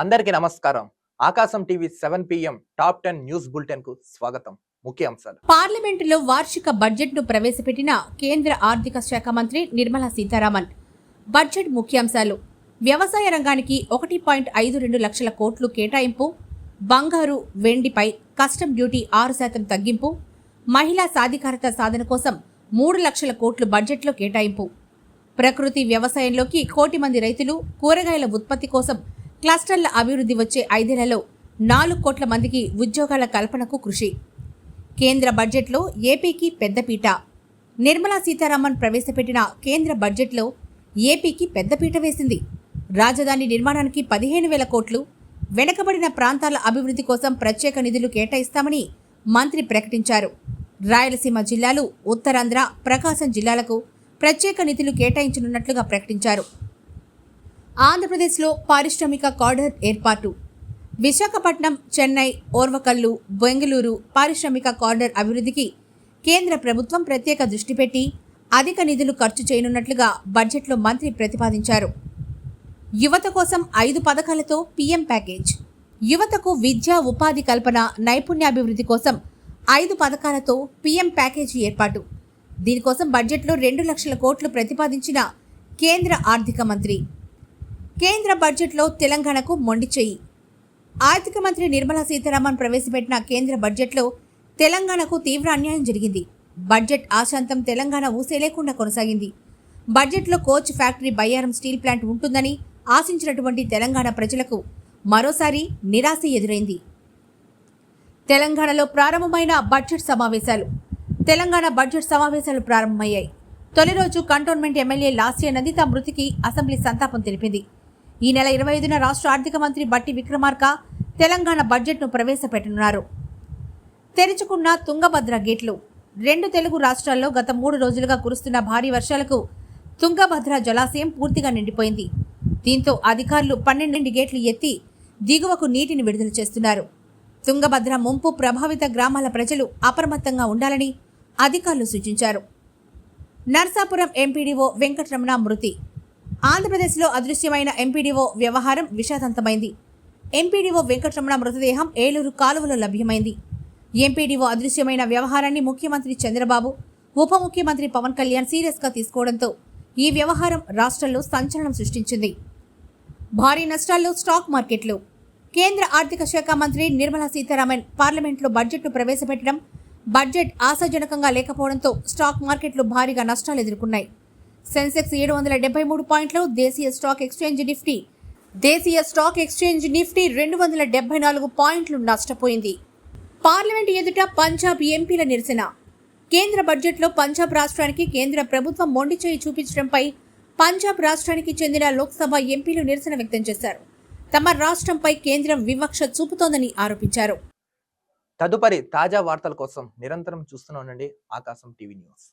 అందరికీ నమస్కారం. Aakasam TV seven PM top ten news బులెటిన్కు స్వాగతం. ముఖ్య అంశాలు. పార్లమెంటులో వార్షిక బడ్జెట్ను ప్రవేశపెట్టిన కేంద్ర ఆర్థిక శాఖ మంత్రి నిర్మలా సీతారామన్. బడ్జెట్ ముఖ్యాంశాలు. వ్యవసాయ రంగానికి ఒకటి పాయింట్ ఐదు రెండు లక్షల కోట్లు కేటాయింపు. బంగారు వెండిపై కస్టమ్ డ్యూటీ ఆరు శాతం తగ్గింపు. మహిళా సాధికారత సాధన కోసం మూడు లక్షల కోట్లు బడ్జెట్లో కేటాయింపు. ప్రకృతి వ్యవసాయంలోకి కోటి మంది రైతులు కూరగాయల ఉత్పత్తి కోసం క్లస్టర్ల అభివృద్ధి వచ్చే ఐదేళ్ళలో నాలుగు కోట్ల మందికి ఉద్యోగాల కల్పనకు కృషి. కేంద్ర బడ్జెట్లో ఏపీకి పెద్దపీట నిర్మలా సీతారామన్ ప్రవేశపెట్టిన కేంద్ర బడ్జెట్లో ఏపీకి పెద్దపీట వేసింది. రాజధాని నిర్మాణానికి పదిహేను వేల కోట్లు వెనుకబడిన ప్రాంతాల అభివృద్ధి కోసం ప్రత్యేక నిధులు కేటాయిస్తామని మంత్రి ప్రకటించారు. రాయలసీమ జిల్లాలు ఉత్తరాంధ్ర ప్రకాశం జిల్లాలకు ప్రత్యేక నిధులు కేటాయించనున్నట్లుగా ప్రకటించారు. ఆంధ్రప్రదేశ్లో పారిశ్రామిక కార్డర్ ఏర్పాటు. విశాఖపట్నం చెన్నై ఓర్వకల్లు బెంగళూరు పారిశ్రామిక కార్డర్ అభివృద్ధికి కేంద్ర ప్రభుత్వం ప్రత్యేక దృష్టి పెట్టి అధిక నిధులు ఖర్చు చేయనున్నట్లుగా బడ్జెట్లో మంత్రి ప్రతిపాదించారు. యువత కోసం ఐదు పథకాలతో పీఎం ప్యాకేజ్. యువతకు విద్యా ఉపాధి కల్పన నైపుణ్యాభివృద్ధి కోసం ఐదు పథకాలతో పీఎం ప్యాకేజీ ఏర్పాటు. దీనికోసం బడ్జెట్లో రెండు లక్షల కోట్లు ప్రతిపాదించిన కేంద్ర ఆర్థిక మంత్రి కేంద్ర బడ్జెట్లో తెలంగాణకు మొండి చెయ్యి. ఆర్థిక మంత్రి నిర్మలా సీతారామన్ ప్రవేశపెట్టిన కేంద్ర బడ్జెట్లో తెలంగాణకు తీవ్ర అన్యాయం జరిగింది. బడ్జెట్ ఆశాంతం తెలంగాణ ఊసే లేకుండా కొనసాగింది. బడ్జెట్లో coach factory Bayyaram steel plant ఉంటుందని ఆశించినటువంటి తెలంగాణ ప్రజలకు మరోసారి నిరాశ ఎదురైంది. తెలంగాణలో ప్రారంభమైన బడ్జెట్ సమావేశాలు. తెలంగాణ బడ్జెట్ సమావేశాలు ప్రారంభమయ్యాయి. తొలి రోజు కంటోన్మెంట్ ఎమ్మెల్యే లాస్య నందిత మృతికి అసెంబ్లీ సంతాపం తెలిపింది. ఈ నెల ఇరవై ఐదున రాష్ట్ర ఆర్థిక మంత్రి బట్టి విక్రమార్క తెలంగాణ బడ్జెట్ను ప్రవేశపెట్టనున్నారు. తెరుచుకున్న తుంగభద్ర గేట్లు. రెండు తెలుగు రాష్ట్రాల్లో గత మూడు రోజులుగా కురుస్తున్న భారీ వర్షాలకు తుంగభద్ర జలాశయం పూర్తిగా నిండిపోయింది. దీంతో అధికారులు పన్నెండు గేట్లు ఎత్తి దిగువకు నీటిని విడుదల చేస్తున్నారు. తుంగభద్ర ముంపు ప్రభావిత గ్రామాల ప్రజలు అప్రమత్తంగా ఉండాలని అధికారులు సూచించారు. నర్సాపురం ఎంపీడీఓ వెంకటరమణ మృతి. ఆంధ్రప్రదేశ్లో అదృశ్యమైన ఎంపీడీఓ వ్యవహారం విషాదంతమైంది. ఎంపీడీఓ వెంకటరమణ మృతదేహం ఏలూరు కాలువలో లభ్యమైంది. ఎంపీడీఓ అదృశ్యమైన వ్యవహారాన్ని ముఖ్యమంత్రి చంద్రబాబు ఉప ముఖ్యమంత్రి పవన్ కళ్యాణ్ సీరియస్గా తీసుకోవడంతో ఈ వ్యవహారం రాష్ట్రంలో సంచలనం సృష్టించింది. భారీ నష్టాల్లో స్టాక్ మార్కెట్లు కేంద్ర ఆర్థిక శాఖ మంత్రి నిర్మలా సీతారామన్ పార్లమెంట్లో బడ్జెట్ను ప్రవేశపెట్టడం బడ్జెట్ ఆశాజనకంగా లేకపోవడంతో స్టాక్ మార్కెట్లు భారీగా నష్టాలు ఎదుర్కొన్నాయి. సెన్సెక్స్ ఏడు వందల డెబ్బై మూడు పాయింట్లు దేశీయ స్టాక్ ఎక్స్చేంజ్ నిఫ్టీ. దేశీయ స్టాక్ ఎక్స్చేంజ్ నిఫ్టీ రెండు వందల డెబ్బై నాలుగు పాయింట్లు నష్టపోయింది. పార్లమెంట్ ఎదుట పంజాబ్ ఎంపీల నిరసన. కేంద్ర బడ్జెట్లో పంజాబ్ రాష్ట్రానికి కేంద్ర ప్రభుత్వం మొండి చేయి చూపించడంపై పంజాబ్ రాష్ట్రానికి చెందిన లోక్సభ ఎంపీలు నిరసన వ్యక్తం చేశారు. తమ రాష్ట్రంపై కేంద్రం వివక్ష చూపుతోందని ఆరోపించారు. తదుపరి తాజా వార్తల కోసం నిరంతరం చూస్తూనే ఉండండి ఆకాశం టీవీ న్యూస్.